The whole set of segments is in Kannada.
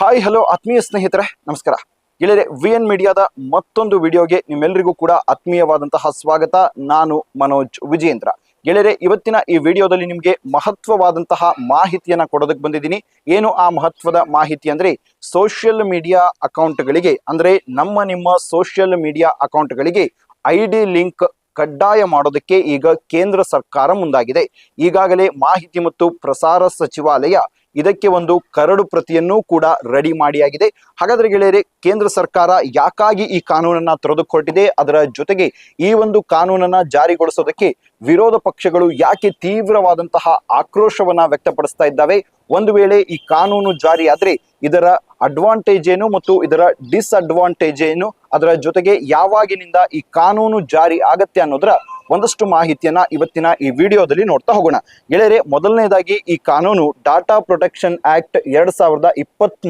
ಹಾಯ್, ಹಲೋ, ಆತ್ಮೀಯ ಸ್ನೇಹಿತರೆ, ನಮಸ್ಕಾರ. ಗೆಳೆಯರೆ ವಿ ಎನ್ ಮೀಡಿಯಾದ ಮತ್ತೊಂದು ವಿಡಿಯೋಗೆ ನಿಮ್ಮೆಲ್ಲರಿಗೂ ಕೂಡ ಆತ್ಮೀಯವಾದಂತಹ ಸ್ವಾಗತ. ನಾನು ಮನೋಜ್ ವಿಜಯೇಂದ್ರ. ಗೆಳೆಯರೆ, ಇವತ್ತಿನ ಈ ವಿಡಿಯೋದಲ್ಲಿ ನಿಮಗೆ ಮಹತ್ವವಾದಂತಹ ಮಾಹಿತಿಯನ್ನ ಕೊಡೋದಕ್ಕೆ ಬಂದಿದ್ದೀನಿ. ಏನು ಆ ಮಹತ್ವದ ಮಾಹಿತಿ ಅಂದ್ರೆ ಸೋಷಿಯಲ್ ಮೀಡಿಯಾ ಅಕೌಂಟ್ಗಳಿಗೆ, ಅಂದ್ರೆ ನಮ್ಮ ನಿಮ್ಮ ಸೋಷಿಯಲ್ ಮೀಡಿಯಾ ಅಕೌಂಟ್ಗಳಿಗೆ ಐ ಡಿ ಲಿಂಕ್ ಕಡ್ಡಾಯ ಮಾಡೋದಕ್ಕೆ ಈಗ ಕೇಂದ್ರ ಸರ್ಕಾರ ಮುಂದಾಗಿದೆ. ಈಗಾಗಲೇ ಮಾಹಿತಿ ಮತ್ತು ಪ್ರಸಾರ ಸಚಿವಾಲಯ ಇದಕ್ಕೆ ಒಂದು ಕರಡು ಪ್ರತಿಯನ್ನು ಕೂಡ ರೆಡಿ ಮಾಡಿಯಾಗಿದೆ. ಹಾಗಾದರೆ ಗೆಳೆಯರೆ, ಕೇಂದ್ರ ಸರ್ಕಾರ ಯಾಕಾಗಿ ಈ ಕಾನೂನನ್ನ ತೆರೆದುಕೊಟ್ಟಿದೆ? ಅದರ ಜೊತೆಗೆ ಈ ಒಂದು ಕಾನೂನನ್ನ ಜಾರಿಗೊಳಿಸೋದಕ್ಕೆ ವಿರೋಧ ಪಕ್ಷಗಳು ಯಾಕೆ ತೀವ್ರವಾದಂತಹ ಆಕ್ರೋಶವನ್ನ ವ್ಯಕ್ತಪಡಿಸ್ತಾ ಇದ್ದಾವೆ? ಒಂದು ವೇಳೆ ಈ ಕಾನೂನು ಜಾರಿ ಆದ್ರೆ ಇದರ ಅಡ್ವಾಂಟೇಜ್ ಏನು ಮತ್ತು ಇದರ ಡಿಸ್ಅಡ್ವಾಂಟೇಜ್ ಏನು? ಅದರ ಜೊತೆಗೆ ಯಾವಾಗಿನಿಂದ ಈ ಕಾನೂನು ಜಾರಿ ಆಗತ್ತೆ ಅನ್ನೋದರ ಒಂದಷ್ಟು ಮಾಹಿತಿಯನ್ನ ಇವತ್ತಿನ ಈ ವಿಡಿಯೋದಲ್ಲಿ ನೋಡ್ತಾ ಹೋಗೋಣ. ಗೆಳೆಯರೆ, ಮೊದಲನೇದಾಗಿ ಈ ಕಾನೂನು ಡಾಟಾ ಪ್ರೊಟೆಕ್ಷನ್ ಆಕ್ಟ್ ಎರಡ್ ಸಾವಿರದ ಇಪ್ಪತ್ತ್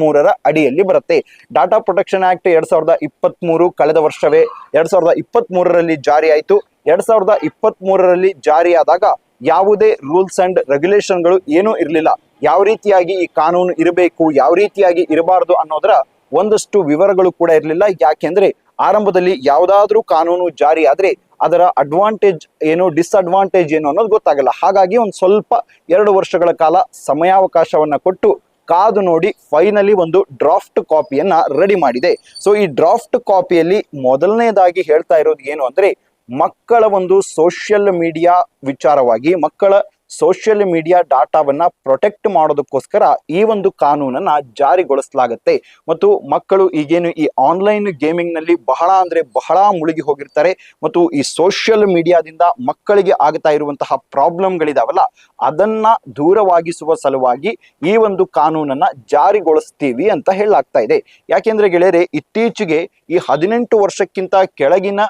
ಅಡಿಯಲ್ಲಿ ಬರುತ್ತೆ. ಡಾಟಾ ಪ್ರೊಟೆಕ್ಷನ್ ಆಕ್ಟ್ ಎರಡ್ ಸಾವಿರದ ಇಪ್ಪತ್ತ್ ಮೂರು ಕಳೆದ ವರ್ಷವೇ ಎರಡ್ ಸಾವಿರದ ಇಪ್ಪತ್ತ್ ಮೂರರಲ್ಲಿ ಜಾರಿ ಆಯಿತು ಎರಡ್ ಸಾವಿರದ ಇಪ್ಪತ್ತ್ ಮೂರರಲ್ಲಿ ಜಾರಿಯಾದಾಗ ಯಾವುದೇ ರೂಲ್ಸ್ ಅಂಡ್ ರೆಗ್ಯುಲೇಷನ್ಗಳು ಏನೂ ಇರಲಿಲ್ಲ. ಯಾವ ರೀತಿಯಾಗಿ ಈ ಕಾನೂನು ಇರಬೇಕು, ಯಾವ ರೀತಿಯಾಗಿ ಇರಬಾರದು ಅನ್ನೋದರ ಒಂದಷ್ಟು ವಿವರಗಳು ಕೂಡ ಇರಲಿಲ್ಲ. ಯಾಕೆಂದ್ರೆ ಆರಂಭದಲ್ಲಿ ಯಾವುದಾದ್ರೂ ಕಾನೂನು ಜಾರಿ ಆದ್ರೆ ಅದರ ಅಡ್ವಾಂಟೇಜ್ ಏನು ಡಿಸ್ಅಡ್ವಾಂಟೇಜ್ ಏನು ಅನ್ನೋದು ಗೊತ್ತಾಗಲ್ಲ. ಹಾಗಾಗಿ ಒಂದು ಸ್ವಲ್ಪ ಎರಡು ವರ್ಷಗಳ ಕಾಲ ಸಮಯಾವಕಾಶವನ್ನ ಕೊಟ್ಟು ಕಾದು ನೋಡಿ ಫೈನಲಿ ಒಂದು ಡ್ರಾಫ್ಟ್ ಕಾಪಿಯನ್ನ ರೆಡಿ ಮಾಡಿದೆ. ಸೊ ಈ ಡ್ರಾಫ್ಟ್ ಕಾಪಿಯಲ್ಲಿ ಮೊದಲನೇದಾಗಿ ಹೇಳ್ತಾ ಇರೋದು ಏನು ಅಂದ್ರೆ ಮಕ್ಕಳ ಒಂದು ಸೋಷಿಯಲ್ ಮೀಡಿಯಾ ವಿಚಾರವಾಗಿ ಮಕ್ಕಳ ಸೋಷಿಯಲ್ ಮೀಡಿಯಾ ಡಾಟಾವನ್ನು ಪ್ರೊಟೆಕ್ಟ್ ಮಾಡೋದಕ್ಕೋಸ್ಕರ ಈ ಒಂದು ಕಾನೂನನ್ನ ಜಾರಿಗೊಳಿಸಲಾಗುತ್ತೆ. ಮತ್ತು ಮಕ್ಕಳು ಈಗೇನು ಈ ಆನ್ಲೈನ್ ಗೇಮಿಂಗ್ನಲ್ಲಿ ಬಹಳ ಅಂದ್ರೆ ಬಹಳ ಮುಳುಗಿ ಹೋಗಿರ್ತಾರೆ. ಮತ್ತು ಈ ಸೋಷಿಯಲ್ ಮೀಡಿಯಾದಿಂದ ಮಕ್ಕಳಿಗೆ ಆಗ್ತಾ ಇರುವಂತಹ ಪ್ರಾಬ್ಲಮ್ಗಳಿದಾವಲ್ಲ ಅದನ್ನ ದೂರವಾಗಿಸುವ ಸಲುವಾಗಿ ಈ ಒಂದು ಕಾನೂನನ್ನ ಜಾರಿಗೊಳಿಸ್ತೀವಿ ಅಂತ ಹೇಳಲಾಗ್ತಾ ಇದೆ. ಯಾಕೆಂದ್ರೆ ಗೆಳೆಯರೆ, ಇತ್ತೀಚೆಗೆ ಈ ಹದಿನೆಂಟು ವರ್ಷಕ್ಕಿಂತ ಕೆಳಗಿನ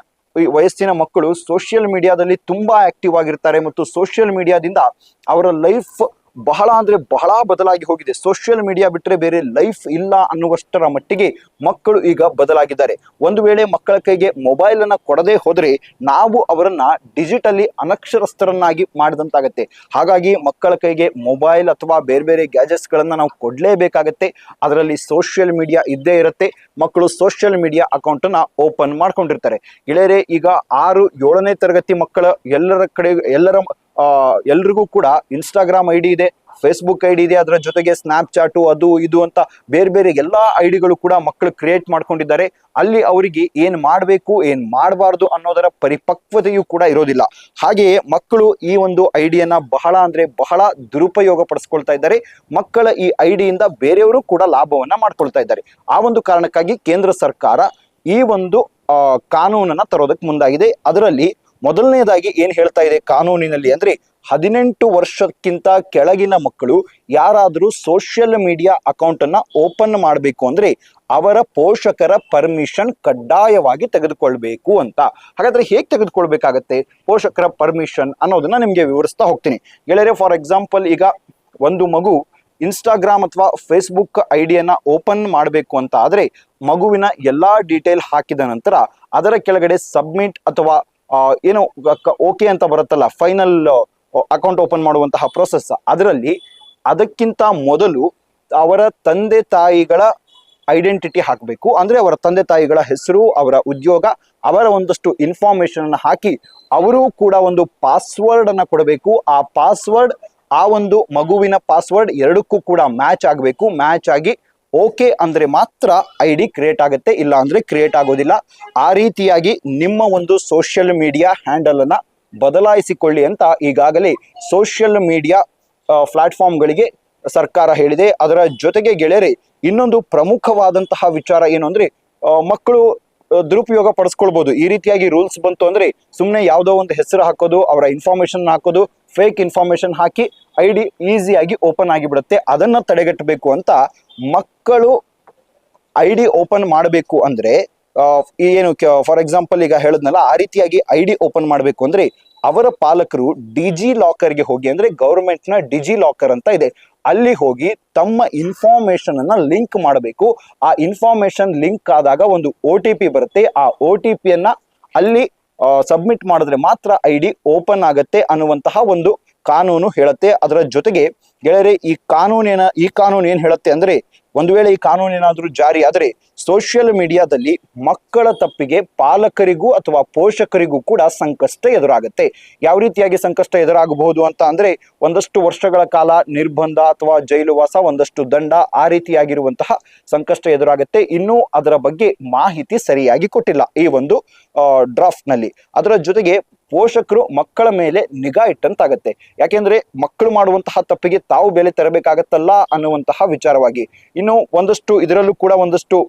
ವಯಸ್ಸಿನ ಮಕ್ಕಳು ಸೋಷಿಯಲ್ ಮೀಡಿಯಾದಲ್ಲಿ ತುಂಬಾ ಆಕ್ಟಿವ್ ಆಗಿರ್ತಾರೆ ಮತ್ತು ಸೋಷಿಯಲ್ ಮೀಡಿಯಾದಿಂದ ಅವರ ಲೈಫ್ ಬಹಳ ಅಂದ್ರೆ ಬಹಳ ಬದಲಾಗಿ ಹೋಗಿದೆ. ಸೋಷಿಯಲ್ ಮೀಡಿಯಾ ಬಿಟ್ಟರೆ ಬೇರೆ ಲೈಫ್ ಇಲ್ಲ ಅನ್ನುವಷ್ಟರ ಮಟ್ಟಿಗೆ ಮಕ್ಕಳು ಈಗ ಬದಲಾಗಿದ್ದಾರೆ. ಒಂದು ವೇಳೆ ಮಕ್ಕಳ ಕೈಗೆ ಮೊಬೈಲ್ ಅನ್ನ ಕೊಡದೆ ಹೋದ್ರೆ ನಾವು ಅವರನ್ನ ಡಿಜಿಟಲಿ ಅನಕ್ಷರಸ್ಥರನ್ನಾಗಿ ಮಾಡಿದಂತಾಗತ್ತೆ. ಹಾಗಾಗಿ ಮಕ್ಕಳ ಕೈಗೆ ಮೊಬೈಲ್ ಅಥವಾ ಬೇರೆ ಬೇರೆ ಗ್ಯಾಜೆಟ್ಸ್ ಗಳನ್ನ ನಾವು ಕೊಡ್ಲೇಬೇಕಾಗತ್ತೆ. ಅದರಲ್ಲಿ ಸೋಷಿಯಲ್ ಮೀಡಿಯಾ ಇದ್ದೇ ಇರುತ್ತೆ. ಮಕ್ಕಳು ಸೋಷಿಯಲ್ ಮೀಡಿಯಾ ಅಕೌಂಟ್ ಅನ್ನ ಓಪನ್ ಮಾಡ್ಕೊಂಡಿರ್ತಾರೆ. ಗೆಳೆಯರೆ, ಈಗ ಆರು, ಏಳನೇ ತರಗತಿ ಮಕ್ಕಳ ಎಲ್ಲರ ಕಡೆ, ಎಲ್ಲರ ಎಲ್ರಿಗೂ ಕೂಡ ಇನ್ಸ್ಟಾಗ್ರಾಮ್ ಐ ಡಿ ಇದೆ ಫೇಸ್ಬುಕ್ ಐ ಡಿ ಇದೆ, ಅದರ ಜೊತೆಗೆ ಸ್ನ್ಯಾಪ್ ಚಾಟು ಅದು ಇದು ಅಂತ ಬೇರೆ ಬೇರೆ ಎಲ್ಲಾ ಐಡಿಗಳು ಕೂಡ ಮಕ್ಕಳು ಕ್ರಿಯೇಟ್ ಮಾಡ್ಕೊಂಡಿದ್ದಾರೆ. ಅಲ್ಲಿ ಅವರಿಗೆ ಏನ್ ಮಾಡಬೇಕು, ಏನ್ ಮಾಡಬಾರ್ದು ಅನ್ನೋದರ ಪರಿಪಕ್ವತೆಯೂ ಕೂಡ ಇರೋದಿಲ್ಲ. ಹಾಗೆಯೇ ಮಕ್ಕಳು ಈ ಒಂದು ಐಡಿಯನ್ನ ಬಹಳ ಅಂದ್ರೆ ಬಹಳ ದುರುಪಯೋಗ ಪಡಿಸ್ಕೊಳ್ತಾ ಇದ್ದಾರೆ. ಮಕ್ಕಳ ಈ ಐಡಿಯಿಂದ ಬೇರೆಯವರು ಕೂಡ ಲಾಭವನ್ನ ಮಾಡ್ಕೊಳ್ತಾ ಇದ್ದಾರೆ. ಆ ಒಂದು ಕಾರಣಕ್ಕಾಗಿ ಕೇಂದ್ರ ಸರ್ಕಾರ ಈ ಒಂದು ಕಾನೂನನ್ನ ತರೋದಕ್ಕೆ ಮುಂದಾಗಿದೆ. ಅದರಲ್ಲಿ ಮೊದಲನೇದಾಗಿ ಏನ್ ಹೇಳ್ತಾ ಇದೆ ಕಾನೂನಿನಲ್ಲಿ ಅಂದ್ರೆ ಹದಿನೆಂಟು ವರ್ಷಕ್ಕಿಂತ ಕೆಳಗಿನ ಮಕ್ಕಳು ಯಾರಾದರೂ ಸೋಷಿಯಲ್ ಮೀಡಿಯಾ ಅಕೌಂಟ್ ಅನ್ನ ಓಪನ್ ಮಾಡಬೇಕು ಅಂದ್ರೆ ಅವರ ಪೋಷಕರ ಪರ್ಮಿಷನ್ ಕಡ್ಡಾಯವಾಗಿ ತೆಗೆದುಕೊಳ್ಬೇಕು ಅಂತ. ಹಾಗಾದ್ರೆ ಹೇಗೆ ತೆಗೆದುಕೊಳ್ಬೇಕಾಗತ್ತೆ? ಪೋಷಕರ ಪರ್ಮಿಷನ್ ಅನ್ನೋದನ್ನ ನಿಮಗೆ ವಿವರಿಸ್ತಾ ಹೋಗ್ತೀನಿ. ಗೆಳೆಯರೆ ಫಾರ್ ಎಕ್ಸಾಂಪಲ್ ಈಗ ಒಂದು ಮಗು ಇನ್ಸ್ಟಾಗ್ರಾಮ್ ಅಥವಾ ಫೇಸ್ಬುಕ್ ಐಡಿಯನ್ನ ಓಪನ್ ಮಾಡಬೇಕು ಅಂತ ಆದ್ರೆ ಮಗುವಿನ ಎಲ್ಲಾ ಡೀಟೇಲ್ ಹಾಕಿದ ನಂತರ ಅದರ ಕೆಳಗಡೆ ಸಬ್ಮಿಟ್ ಅಥವಾ ಏನು ಓಕೆ ಅಂತ ಬರುತ್ತಲ್ಲ ಫೈನಲ್ ಅಕೌಂಟ್ ಓಪನ್ ಮಾಡುವಂತಹ ಪ್ರೊಸೆಸ್ ಅದರಲ್ಲಿ ಅದಕ್ಕಿಂತ ಮೊದಲು ಅವರ ತಂದೆ ತಾಯಿಗಳ ಐಡೆಂಟಿಟಿ ಹಾಕಬೇಕು. ಅಂದ್ರೆ ಅವರ ತಂದೆ ತಾಯಿಗಳ ಹೆಸರು, ಅವರ ಉದ್ಯೋಗ, ಅವರ ಒಂದಷ್ಟು ಇನ್ಫಾರ್ಮೇಶನ್ ಅನ್ನ ಹಾಕಿ ಅವರು ಕೂಡ ಒಂದು ಪಾಸ್ವರ್ಡ್ ಅನ್ನ ಕೊಡಬೇಕು. ಆ ಪಾಸ್ವರ್ಡ್ ಆ ಒಂದು ಮಗುವಿನ ಪಾಸ್ವರ್ಡ್ ಎರಡಕ್ಕೂ ಕೂಡ ಮ್ಯಾಚ್ ಆಗಬೇಕು. ಮ್ಯಾಚ್ ಆಗಿ ಓಕೆ ಅಂದ್ರೆ ಮಾತ್ರ ಐ ಡಿ ಕ್ರಿಯೇಟ್ ಆಗುತ್ತೆ, ಇಲ್ಲ ಅಂದ್ರೆ ಕ್ರಿಯೇಟ್ ಆಗೋದಿಲ್ಲ. ಆ ರೀತಿಯಾಗಿ ನಿಮ್ಮ ಒಂದು ಸೋಷಿಯಲ್ ಮೀಡಿಯಾ ಹ್ಯಾಂಡಲ್ ಅನ್ನ ಬದಲಾಯಿಸಿಕೊಳ್ಳಿ ಅಂತ ಈಗಾಗಲೇ ಸೋಷಿಯಲ್ ಮೀಡಿಯಾ ಪ್ಲಾಟ್ಫಾರ್ಮ್ಗಳಿಗೆ ಸರ್ಕಾರ ಹೇಳಿದೆ. ಅದರ ಜೊತೆಗೆ ಗೆಳೆಯರೆ, ಇನ್ನೊಂದು ಪ್ರಮುಖವಾದಂತಹ ವಿಚಾರ ಏನು ಅಂದ್ರೆ ಮಕ್ಕಳು ದುರುಪಯೋಗ ಪಡಿಸ್ಕೊಳ್ಬಹುದು ಈ ರೀತಿಯಾಗಿ ರೂಲ್ಸ್ ಬಂತು ಅಂದ್ರೆ ಸುಮ್ಮನೆ ಯಾವುದೋ ಒಂದು ಹೆಸರು ಹಾಕೋದು, ಅವರ ಇನ್ಫಾರ್ಮೇಶನ್ ಹಾಕೋದು ಫೇಕ್ ಇನ್ಫಾರ್ಮೇಶನ್ ಹಾಕಿ ಐ ಡಿ ಈಸಿಯಾಗಿ ಓಪನ್ ಆಗಿಬಿಡುತ್ತೆ. ಅದನ್ನು ತಡೆಗಟ್ಟಬೇಕು ಅಂತ ಮಕ್ಕಳು ಐ ಡಿ ಓಪನ್ ಮಾಡಬೇಕು ಅಂದರೆ ಏನು ಫಾರ್ ಎಕ್ಸಾಂಪಲ್ ಈಗ ಹೇಳಿದ್ನಲ್ಲ, ಆ ರೀತಿಯಾಗಿ ಐ ಡಿ ಓಪನ್ ಮಾಡಬೇಕು ಅಂದರೆ ಅವರ ಪಾಲಕರು ಡಿಜಿ ಲಾಕರ್ಗೆ ಹೋಗಿ ಅಂದರೆ ಗೌರ್ಮೆಂಟ್ನ ಡಿಜಿ ಲಾಕರ್ ಅಂತ ಇದೆ. ಅಲ್ಲಿ ಹೋಗಿ ತಮ್ಮ ಇನ್ಫಾರ್ಮೇಶನ್ ಅನ್ನ ಲಿಂಕ್ ಮಾಡಬೇಕು. ಆ ಇನ್ಫಾರ್ಮೇಶನ್ ಲಿಂಕ್ ಆದಾಗ ಒಂದು ಒ ಟಿ ಪಿ ಬರುತ್ತೆ. ಆ ಒ ಟಿ ಪಿಯನ್ನ ಅಲ್ಲಿ ಸಬ್ಮಿಟ್ ಮಾಡಿದ್ರೆ ಮಾತ್ರ ಐ ಡಿ ಓಪನ್ ಆಗತ್ತೆ ಅನ್ನುವಂತಹ ಒಂದು ಕಾನೂನು ಹೇಳುತ್ತೆ. ಅದರ ಜೊತೆಗೆ ಗೆಳೆಯರೆ, ಈ ಕಾನೂನೇನ, ಈ ಕಾನೂನು ಏನ್ ಹೇಳುತ್ತೆ ಅಂದ್ರೆ ಒಂದು ವೇಳೆ ಈ ಕಾನೂನೇನಾದರೂ ಜಾರಿ ಆದರೆ ಸೋಷಿಯಲ್ ಮೀಡಿಯಾದಲ್ಲಿ ಮಕ್ಕಳ ತಪ್ಪಿಗೆ ಪಾಲಕರಿಗೂ ಅಥವಾ ಪೋಷಕರಿಗೂ ಕೂಡ ಸಂಕಷ್ಟ ಎದುರಾಗುತ್ತೆ. ಯಾವ ರೀತಿಯಾಗಿ ಸಂಕಷ್ಟ ಎದುರಾಗಬಹುದು ಅಂತ ಅಂದರೆ ಒಂದಷ್ಟು ವರ್ಷಗಳ ಕಾಲ ನಿರ್ಬಂಧ ಅಥವಾ ಜೈಲುವಾಸ ಒಂದಷ್ಟು ದಂಡ ಆ ರೀತಿಯಾಗಿರುವಂತಹ ಸಂಕಷ್ಟ ಎದುರಾಗುತ್ತೆ. ಇನ್ನೂ ಅದರ ಬಗ್ಗೆ ಮಾಹಿತಿ ಸರಿಯಾಗಿ ಕೊಟ್ಟಿಲ್ಲ ಈ ಒಂದು ಡ್ರಾಫ್ಟ್ನಲ್ಲಿ. ಅದರ ಜೊತೆಗೆ ಪೋಷಕರು ಮಕ್ಕಳ ಮೇಲೆ ನಿಗಾ ಇಟ್ಟಂತಾಗತ್ತೆ. ಯಾಕೆಂದ್ರೆ ಮಕ್ಕಳು ಮಾಡುವಂತಹ ತಪ್ಪಿಗೆ ತಾವು ಬೆಲೆ ತರಬೇಕಾಗತ್ತಲ್ಲ ಅನ್ನುವಂತಹ ವಿಚಾರವಾಗಿ. ಇನ್ನು ಒಂದಷ್ಟು ಇದರಲ್ಲೂ ಕೂಡ ಒಂದಷ್ಟು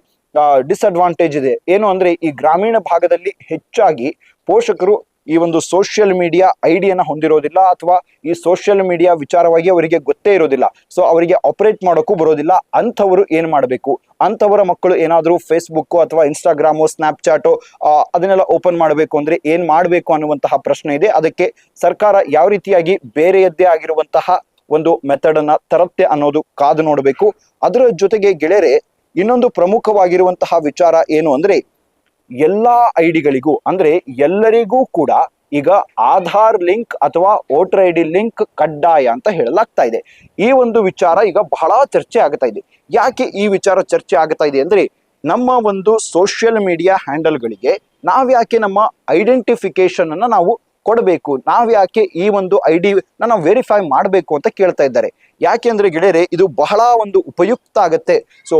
ಡಿಸ್ಅಡ್ವಾಂಟೇಜ್ ಇದೆ. ಏನು ಅಂದ್ರೆ ಈ ಗ್ರಾಮೀಣ ಭಾಗದಲ್ಲಿ ಹೆಚ್ಚಾಗಿ ಪೋಷಕರು ಈ ಒಂದು ಸೋಷಿಯಲ್ ಮೀಡಿಯಾ ಐಡಿಯನ್ನು ಹೊಂದಿರೋದಿಲ್ಲ ಅಥವಾ ಈ ಸೋಷಿಯಲ್ ಮೀಡಿಯಾ ವಿಚಾರವಾಗಿ ಅವರಿಗೆ ಗೊತ್ತೇ ಇರೋದಿಲ್ಲ. ಸೊ ಅವರಿಗೆ ಆಪರೇಟ್ ಮಾಡೋಕ್ಕೂ ಬರೋದಿಲ್ಲ. ಅಂಥವರು ಏನು ಮಾಡಬೇಕು? ಅಂಥವರ ಮಕ್ಕಳು ಏನಾದರೂ ಫೇಸ್ಬುಕ್ಕು ಅಥವಾ ಇನ್ಸ್ಟಾಗ್ರಾಮು ಸ್ನ್ಯಾಪ್ಚಾಟು ಅದನ್ನೆಲ್ಲ ಓಪನ್ ಮಾಡಬೇಕು ಅಂದರೆ ಏನು ಮಾಡಬೇಕು ಅನ್ನುವಂತಹ ಪ್ರಶ್ನೆ ಇದೆ. ಅದಕ್ಕೆ ಸರ್ಕಾರ ಯಾವ ರೀತಿಯಾಗಿ ಬೇರೆಯದ್ದೇ ಆಗಿರುವಂತಹ ಒಂದು ಮೆಥಡನ್ನು ತರತ್ತೆ ಅನ್ನೋದು ಕಾದು ನೋಡಬೇಕು. ಅದರ ಜೊತೆಗೆ ಗೆಳೆಯರೆ, ಇನ್ನೊಂದು ಪ್ರಮುಖವಾಗಿರುವಂತಹ ವಿಚಾರ ಏನು ಅಂದ್ರೆ ಎಲ್ಲಾ ಐಡಿಗಳಿಗೂ, ಅಂದ್ರೆ ಎಲ್ಲರಿಗೂ ಕೂಡ ಈಗ ಆಧಾರ್ ಲಿಂಕ್ ಅಥವಾ ವೋಟರ್ ಐ ಡಿ ಲಿಂಕ್ ಕಡ್ಡಾಯ ಅಂತ ಹೇಳಲಾಗ್ತಾ ಇದೆ. ಈ ಒಂದು ವಿಚಾರ ಈಗ ಬಹಳ ಚರ್ಚೆ ಆಗ್ತಾ ಇದೆ. ಯಾಕೆ ಈ ವಿಚಾರ ಚರ್ಚೆ ಆಗ್ತಾ ಇದೆ ಅಂದ್ರೆ ನಮ್ಮ ಒಂದು ಸೋಷಿಯಲ್ ಮೀಡಿಯಾ ಹ್ಯಾಂಡಲ್ಗಳಿಗೆ ನಾವ್ಯಾಕೆ ನಮ್ಮ ಐಡೆಂಟಿಫಿಕೇಶನ್ ಅನ್ನ ನಾವು ಕೊಡಬೇಕು? ನಾವ್ಯಾಕೆ ಈ ಒಂದು ಐ ಡಿ ನಾವು ವೆರಿಫೈ ಮಾಡಬೇಕು ಅಂತ ಕೇಳ್ತಾ ಇದ್ದಾರೆ. ಯಾಕೆ ಅಂದ್ರೆ ಗೆಳೆಯರೆ, ಇದು ಬಹಳ ಒಂದು ಉಪಯುಕ್ತ ಆಗತ್ತೆ. ಸೊ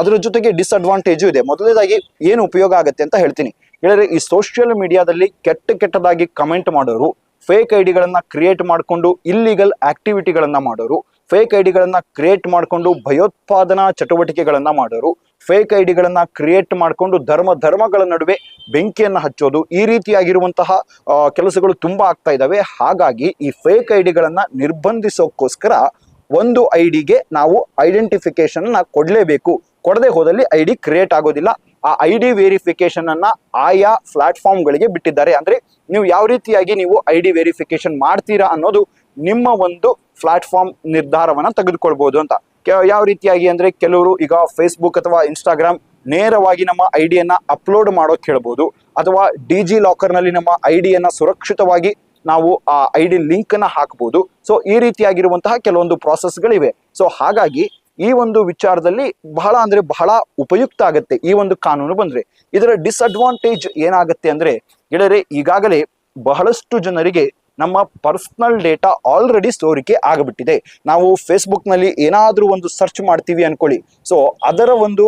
ಅದರ ಜೊತೆಗೆ ಡಿಸ್ಅಡ್ವಾಂಟೇಜು ಇದೆ. ಮೊದಲನೇದಾಗಿ ಏನು ಉಪಯೋಗ ಆಗುತ್ತೆ ಅಂತ ಹೇಳ್ತೀನಿ. ಹೇಳಿದ್ರೆ ಈ ಸೋಷಿಯಲ್ ಮೀಡಿಯಾದಲ್ಲಿ ಕೆಟ್ಟ ಕೆಟ್ಟದಾಗಿ ಕಮೆಂಟ್ ಮಾಡೋರು ಫೇಕ್ ಐಡಿಗಳನ್ನ ಕ್ರಿಯೇಟ್ ಮಾಡಿಕೊಂಡು ಇಲ್ಲಿಗಲ್ ಆಕ್ಟಿವಿಟಿಗಳನ್ನ ಮಾಡೋರು ಫೇಕ್ ಐಡಿಗಳನ್ನ ಕ್ರಿಯೇಟ್ ಮಾಡಿಕೊಂಡು ಭಯೋತ್ಪಾದನಾ ಚಟುವಟಿಕೆಗಳನ್ನ ಮಾಡೋರು ಫೇಕ್ ಐಡಿಗಳನ್ನ ಕ್ರಿಯೇಟ್ ಮಾಡಿಕೊಂಡು ಧರ್ಮ, ಧರ್ಮಗಳ ನಡುವೆ ಬೆಂಕಿಯನ್ನು ಹಚ್ಚೋದು ಈ ರೀತಿಯಾಗಿರುವಂತಹ ಕೆಲಸಗಳು ತುಂಬಾ ಆಗ್ತಾ ಇದಾವೆ ಹಾಗಾಗಿ ಈ ಫೇಕ್ ಐಡಿಗಳನ್ನ ನಿರ್ಬಂಧಿಸೋಕ್ಕೋಸ್ಕರ ಒಂದು ಐಡಿಗೆ ನಾವು ಐಡೆಂಟಿಫಿಕೇಶನ್ ಅನ್ನ ಕೊಡಲೇಬೇಕು. ಕೊಡದೆ ಹೋದಲ್ಲಿ ಐ ಡಿ ಕ್ರಿಯೇಟ್ ಆಗೋದಿಲ್ಲ. ಆ ಐ ಡಿ ವೆರಿಫಿಕೇಶನ್ ಅನ್ನ ಆಯಾ ಪ್ಲಾಟ್ಫಾರ್ಮ್ ಗಳಿಗೆ ಬಿಟ್ಟಿದ್ದಾರೆ. ಅಂದ್ರೆ ನೀವು ಯಾವ ರೀತಿಯಾಗಿ ನೀವು ಐ ಡಿ ವೆರಿಫಿಕೇಶನ್ ಮಾಡ್ತೀರಾ ಅನ್ನೋದು ನಿಮ್ಮ ಒಂದು ಪ್ಲಾಟ್ಫಾರ್ಮ್ ನಿರ್ಧಾರವನ್ನ ತೆಗೆದುಕೊಳ್ಬಹುದು ಅಂತ. ಯಾವ ರೀತಿಯಾಗಿ ಅಂದ್ರೆ ಕೆಲವರು ಈಗ ಫೇಸ್ಬುಕ್ ಅಥವಾ ಇನ್ಸ್ಟಾಗ್ರಾಮ್ ನೇರವಾಗಿ ನಮ್ಮ ಐಡಿಯನ್ನ ಅಪ್ಲೋಡ್ ಮಾಡೋಕೆ ಹೇಳ್ಬೋದು. ಅಥವಾ ಡಿ ಜಿ ಲಾಕರ್ನಲ್ಲಿ ನಮ್ಮ ಐಡಿಯನ್ನ ಸುರಕ್ಷಿತವಾಗಿ ನಾವು ಆ ಐ ಡಿ ಲಿಂಕ್ ಅನ್ನ ಹಾಕಬಹುದು ಸೊ ಈ ರೀತಿಯಾಗಿರುವಂತಹ ಕೆಲವೊಂದು ಪ್ರಾಸೆಸ್ಗಳಿವೆ ಸೊ ಹಾಗಾಗಿ ಈ ಒಂದು ವಿಚಾರದಲ್ಲಿ ಬಹಳ ಅಂದ್ರೆ ಬಹಳ ಉಪಯುಕ್ತ ಆಗುತ್ತೆ ಈ ಒಂದು ಕಾನೂನು ಬಂದ್ರೆ. ಇದರ ಡಿಸ್ಅಡ್ವಾಂಟೇಜ್ ಏನಾಗುತ್ತೆ ಅಂದ್ರೆ, ಗೆಳೆಯರೆ, ಈಗಾಗಲೇ ಬಹಳಷ್ಟು ಜನರಿಗೆ ನಮ್ಮ ಪರ್ಸನಲ್ ಡೇಟಾ ಆಲ್ರೆಡಿ ಸೋರಿಕೆ ಆಗಿಬಿಟ್ಟಿದೆ. ನಾವು ಫೇಸ್ಬುಕ್ನಲ್ಲಿ ಏನಾದ್ರೂ ಒಂದು ಸರ್ಚ್ ಮಾಡ್ತೀವಿ ಅನ್ಕೊಳ್ಳಿ. ಸೊ ಅದರ ಒಂದು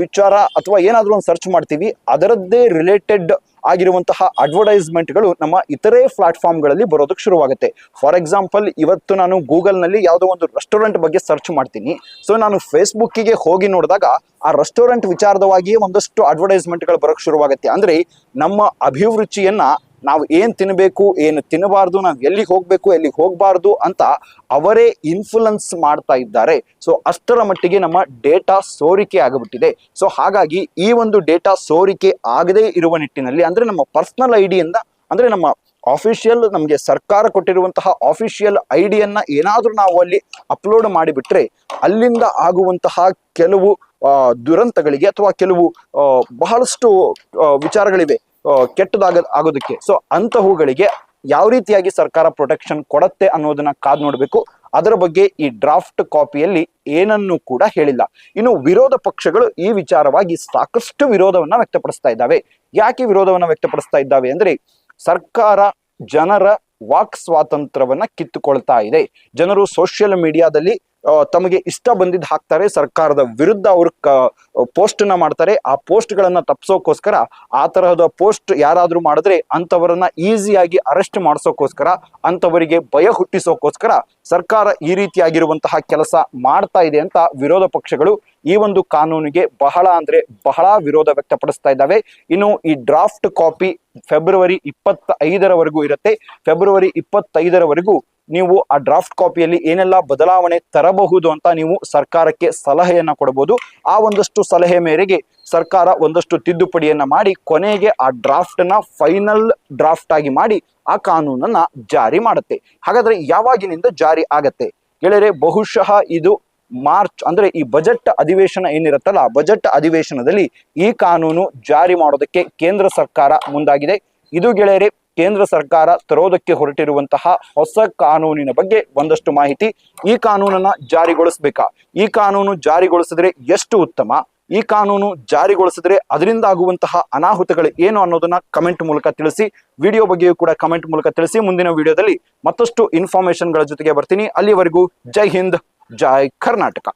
ವಿಚಾರ ಅಥವಾ ಏನಾದ್ರೂ ಒಂದು ಸರ್ಚ್ ಮಾಡ್ತೀವಿ, ಅದರದ್ದೇ ರಿಲೇಟೆಡ್ ಆಗಿರುವಂತಹ ಅಡ್ವರ್ಟೈಸ್ಮೆಂಟ್ಗಳು ನಮ್ಮ ಇತರೆ ಪ್ಲಾಟ್ಫಾರ್ಮ್ಗಳಲ್ಲಿ ಬರೋದಕ್ಕೆ ಶುರುವಾಗುತ್ತೆ. ಫಾರ್ ಎಕ್ಸಾಂಪಲ್ ಇವತ್ತು ನಾನು ಗೂಗಲ್ನಲ್ಲಿ ನಲ್ಲಿ ಯಾವುದೋ ಒಂದು ರೆಸ್ಟೋರೆಂಟ್ ಬಗ್ಗೆ ಸರ್ಚ್ ಮಾಡ್ತೀನಿ. ಸೊ ನಾನು ಫೇಸ್ಬುಕ್ಕಿಗೆ ಹೋಗಿ ನೋಡಿದಾಗ ಆ ರೆಸ್ಟೋರೆಂಟ್ ವಿಚಾರದವಾಗಿಯೇ ಒಂದಷ್ಟು ಅಡ್ವರ್ಟೈಸ್ಮೆಂಟ್ಗಳು ಬರೋಕ್ಕೆ ಶುರುವಾಗುತ್ತೆ. ಅಂದ್ರೆ ನಮ್ಮ ಅಭಿರುಚಿಯನ್ನ ನಾವು ಏನು ತಿನ್ನಬೇಕು ಏನು ತಿನ್ನಬಾರ್ದು, ನಾವು ಎಲ್ಲಿಗೆ ಹೋಗಬೇಕು, ಎಲ್ಲಿಗೆ ಹೋಗಬಾರ್ದು ಅಂತ ಅವರೇ ಇನ್ಫ್ಲುಯೆನ್ಸ್ ಮಾಡ್ತಾ ಇದ್ದಾರೆ. ಸೊ ಅಷ್ಟರ ಮಟ್ಟಿಗೆ ನಮ್ಮ ಡೇಟಾ ಸೋರಿಕೆ ಆಗಿಬಿಟ್ಟಿದೆ. ಸೊ ಹಾಗಾಗಿ ಈ ಒಂದು ಡೇಟಾ ಸೋರಿಕೆ ಆಗದೇ ಇರುವ ನಿಟ್ಟಿನಲ್ಲಿ ಅಂದ್ರೆ ನಮ್ಮ ಪರ್ಸನಲ್ ಐಡಿಯಿಂದ ಅಂದ್ರೆ ನಮ್ಮ ಆಫಿಷಿಯಲ್ ನಮಗೆ ಸರ್ಕಾರ ಕೊಟ್ಟಿರುವಂತಹ ಆಫಿಷಿಯಲ್ ಐಡಿಯನ್ನ ಏನಾದರೂ ನಾವು ಅಲ್ಲಿ ಅಪ್ಲೋಡ್ ಮಾಡಿಬಿಟ್ರೆ ಅಲ್ಲಿಂದ ಆಗುವಂತಹ ಕೆಲವು ದುರಂತಗಳಿಗೆ ಅಥವಾ ಕೆಲವು ಬಹಳಷ್ಟು ವಿಚಾರಗಳಿವೆ. ಕೆಟ್ಟದಾಗ, ಆಗೋದಕ್ಕೆ. ಸೊ ಅಂತಹವುಗಳಿಗೆ ಯಾವ ರೀತಿಯಾಗಿ ಸರ್ಕಾರ ಪ್ರೊಟೆಕ್ಷನ್ ಕೊಡತ್ತೆ ಅನ್ನೋದನ್ನ ಕಾದ್ ನೋಡಬೇಕು. ಅದರ ಬಗ್ಗೆ ಈ ಡ್ರಾಫ್ಟ್ ಕಾಪಿಯಲ್ಲಿ ಏನನ್ನು ಕೂಡ ಹೇಳಿಲ್ಲ. ಇನ್ನು ವಿರೋಧ ಪಕ್ಷಗಳು ಈ ವಿಚಾರವಾಗಿ ಸಾಕಷ್ಟು ವಿರೋಧವನ್ನ ವ್ಯಕ್ತಪಡಿಸ್ತಾ ಇದ್ದಾವೆ. ಯಾಕೆ ವಿರೋಧವನ್ನ ವ್ಯಕ್ತಪಡಿಸ್ತಾ ಇದ್ದಾವೆ ಅಂದ್ರೆ, ಸರ್ಕಾರ ಜನರ ವಾಕ್ ಸ್ವಾತಂತ್ರ್ಯವನ್ನ ಕಿತ್ತುಕೊಳ್ತಾ ಇದೆ. ಜನರು ಸೋಷಿಯಲ್ ಮೀಡಿಯಾದಲ್ಲಿ ತಮಗೆ ಇಷ್ಟ ಬಂದಿದ್ದು ಹಾಕ್ತಾರೆ. ಸರ್ಕಾರದ ವಿರುದ್ಧ ಅವರು ಪೋಸ್ಟ್ನ ಮಾಡ್ತಾರೆ. ಆ ಪೋಸ್ಟ್ ಗಳನ್ನ ತಪ್ಪಿಸೋಕೋಸ್ಕರ ಆ ತರಹದ ಪೋಸ್ಟ್ ಯಾರಾದ್ರೂ ಮಾಡಿದ್ರೆ ಅಂತವರನ್ನ ಈಸಿಯಾಗಿ ಅರೆಸ್ಟ್ ಮಾಡಿಸೋಕೋಸ್ಕರ ಅಂತವರಿಗೆ ಭಯ ಹುಟ್ಟಿಸೋಕೋಸ್ಕರ ಸರ್ಕಾರ ಈ ರೀತಿಯಾಗಿರುವಂತಹ ಕೆಲಸ ಮಾಡ್ತಾ ಇದೆ ಅಂತ ವಿರೋಧ ಪಕ್ಷಗಳು ಈ ಒಂದು ಕಾನೂನಿಗೆ ಬಹಳ ಅಂದ್ರೆ ಬಹಳ ವಿರೋಧ ವ್ಯಕ್ತಪಡಿಸ್ತಾ ಇದ್ದಾವೆ. ಇನ್ನು ಈ ಡ್ರಾಫ್ಟ್ ಕಾಪಿ ಫೆಬ್ರವರಿ ಇಪ್ಪತ್ತೈದರವರೆಗೂ ಇರುತ್ತೆ. ಫೆಬ್ರವರಿ ಇಪ್ಪತ್ತೈದರವರೆಗೂ ನೀವು ಆ ಡ್ರಾಫ್ಟ್ ಕಾಪಿಯಲ್ಲಿ ಏನೆಲ್ಲ ಬದಲಾವಣೆ ತರಬಹುದು ಅಂತ ನೀವು ಸರ್ಕಾರಕ್ಕೆ ಸಲಹೆಯನ್ನ ಕೊಡಬಹುದು ಆ ಒಂದಷ್ಟು ಸಲಹೆ ಮೇರೆಗೆ ಸರ್ಕಾರ ಒಂದಷ್ಟು ತಿದ್ದುಪಡಿಯನ್ನ ಮಾಡಿ ಕೊನೆಗೆ ಆ ಡ್ರಾಫ್ಟ್ನ ಫೈನಲ್ ಡ್ರಾಫ್ಟ್ ಆಗಿ ಮಾಡಿ ಆ ಕಾನೂನನ್ನ ಜಾರಿ ಮಾಡುತ್ತೆ. ಹಾಗಾದ್ರೆ ಯಾವಾಗಿನಿಂದ ಜಾರಿ ಆಗತ್ತೆ? ಗೆಳೆಯರೆ, ಬಹುಶಃ ಇದು ಮಾರ್ಚ್ ಅಂದ್ರೆ ಈ ಬಜೆಟ್ ಅಧಿವೇಶನ ಏನಿರುತ್ತಲ್ಲ ಬಜೆಟ್ ಅಧಿವೇಶನದಲ್ಲಿ ಈ ಕಾನೂನು ಜಾರಿ ಮಾಡೋದಕ್ಕೆ ಕೇಂದ್ರ ಸರ್ಕಾರ ಮುಂದಾಗಿದೆ. ಇದು ಗೆಳೆಯರೆ ಕೇಂದ್ರ ಸರ್ಕಾರ ತರೋದಕ್ಕೆ ಹೊರಟಿರುವಂತಹ ಹೊಸ ಕಾನೂನಿನ ಬಗ್ಗೆ ಒಂದಷ್ಟು ಮಾಹಿತಿ ಈ ಕಾನೂನನ್ನ ಜಾರಿಗೊಳಿಸಬೇಕಾ? ಈ ಕಾನೂನು ಜಾರಿಗೊಳಿಸಿದ್ರೆ ಎಷ್ಟು ಉತ್ತಮ? ಈ ಕಾನೂನು ಜಾರಿಗೊಳಿಸಿದ್ರೆ ಅದರಿಂದ ಆಗುವಂತಹ ಅನಾಹುತಗಳು ಏನು ಅನ್ನೋದನ್ನ ಕಮೆಂಟ್ ಮೂಲಕ ತಿಳಿಸಿ, ವಿಡಿಯೋ ಬಗ್ಗೆಯೂ ಕೂಡ ಕಮೆಂಟ್ ಮೂಲಕ ತಿಳಿಸಿ. ಮುಂದಿನ ವಿಡಿಯೋದಲ್ಲಿ ಮತ್ತಷ್ಟು ಇನ್ಫಾರ್ಮೇಶನ್ಗಳ ಜೊತೆಗೆ ಬರ್ತೀನಿ. ಅಲ್ಲಿವರೆಗೂ ಜೈ ಹಿಂದ್, ಜೈ ಕರ್ನಾಟಕ.